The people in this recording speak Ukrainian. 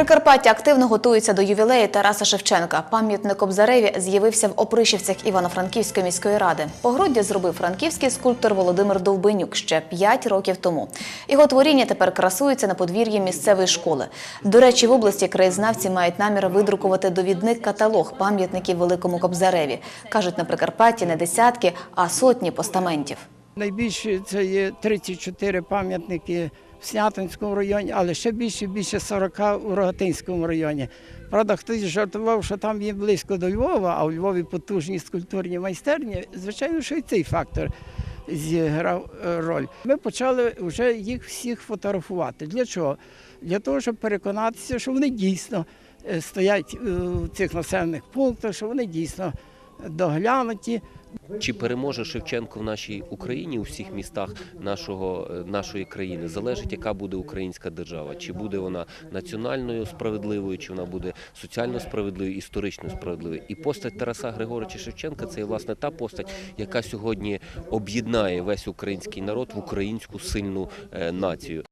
Прикарпаття активно готується до ювілею Тараса Шевченка. Пам'ятник Кобзареві з'явився в Опришівцях Івано-Франківської міської ради. Погруддя зробив франківський скульптор Володимир Довбенюк ще 5 років тому. Його творіння тепер красується на подвір'ї місцевої школи. До речі, в області краєзнавці мають намір видрукувати довідник каталог пам'ятників Великому Кобзареві. Кажуть, на Прикарпатті не десятки, а сотні постаментів. Найбільше це є 34 пам'ятники в Снятинському районі, але ще більше, більше 40 у Рогатинському районі. Правда, хтось жартував, що там є близько до Львова, а у Львові потужні скульптурні майстерні. Звичайно, що і цей фактор зіграв е, роль. Ми почали вже їх всіх фотографувати. Для чого? Для того, щоб переконатися, що вони дійсно е, стоять у цих населених пунктах, що вони дійсно доглянуті. Чи переможе Шевченко в нашій Україні у всіх містах нашого, е, нашої країни? Залежить, яка буде українська держава. Чи буде вона національною справедливою, чи вона буде соціально справедливою, історично справедливою. І постать Тараса Григоровича Шевченка це власне та постать, яка сьогодні об'єднає весь український народ в українську сильну е, націю.